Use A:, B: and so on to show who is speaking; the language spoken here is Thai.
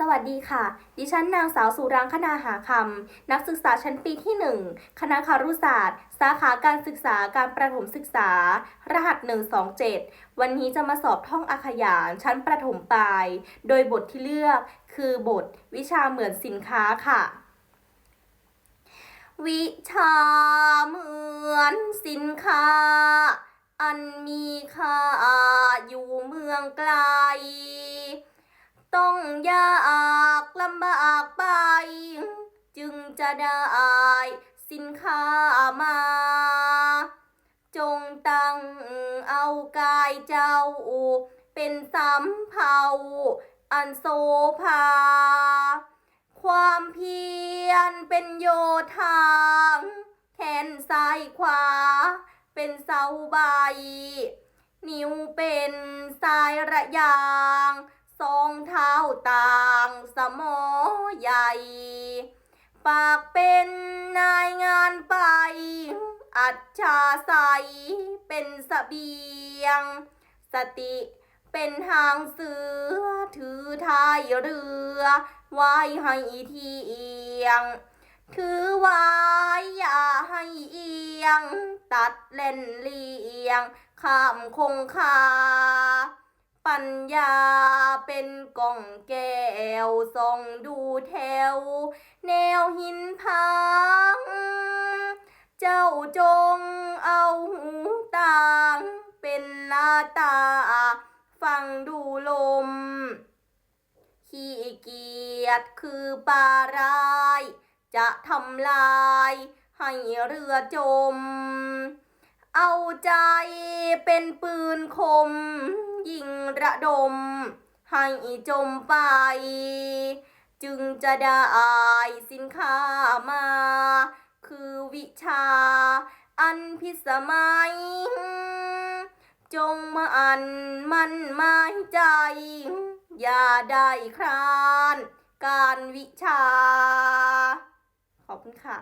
A: สวัสดีค่ะ ดิฉันนางสาวสุรังคณาหาคำ นักศึกษาชั้นปีที่ 1 คณะคารุศาสตร์ สาขาการศึกษาการประถมศึกษา รหัส 127 วันนี้จะมาสอบท่องอาขยานชั้นประถมปลาย โดยบทที่เลือกคือบทวิชาเหมือนสินค้าค่ะ วิชาเหมือนสินค้า อันมีค่าอยู่เมืองไกล ต้องยากลำบากไป จึงจะได้สินค้ามา จงตั้งเอากายเจ้า เป็นสำเภาอันโซภา ความเพียรเป็นโยธาแขนซ้ายขวา เป็นเสาใบ นิ้วเป็นสายระยาง ต่างสมอใหญ่ ปากเป็นนายงานไป อัจฉาใสเป็นสเบียง สติเป็นหางเสือถือท้ายเรือไว้ให้เทียง ถือไว้อย่าให้เอียง ตัดเล่นเลียง ข้ามคงคา ปัญญาเป็นกล่องแก้วส่องดูแถว แนวหินพัง เจ้าจงเอาหูต่างเป็นหน้าตา ฟังดูลม ขี้เกียจคือปลาร้าย จะทำลายให้เรือจม เอาใจเป็นปืนคม ระดม ให้จมไป จึงจะได้สินค้ามา คือวิชา อันพิสมัย จงมาอันมันหมายใจ อย่าได้คราน การวิชา ขอบคุณค่ะ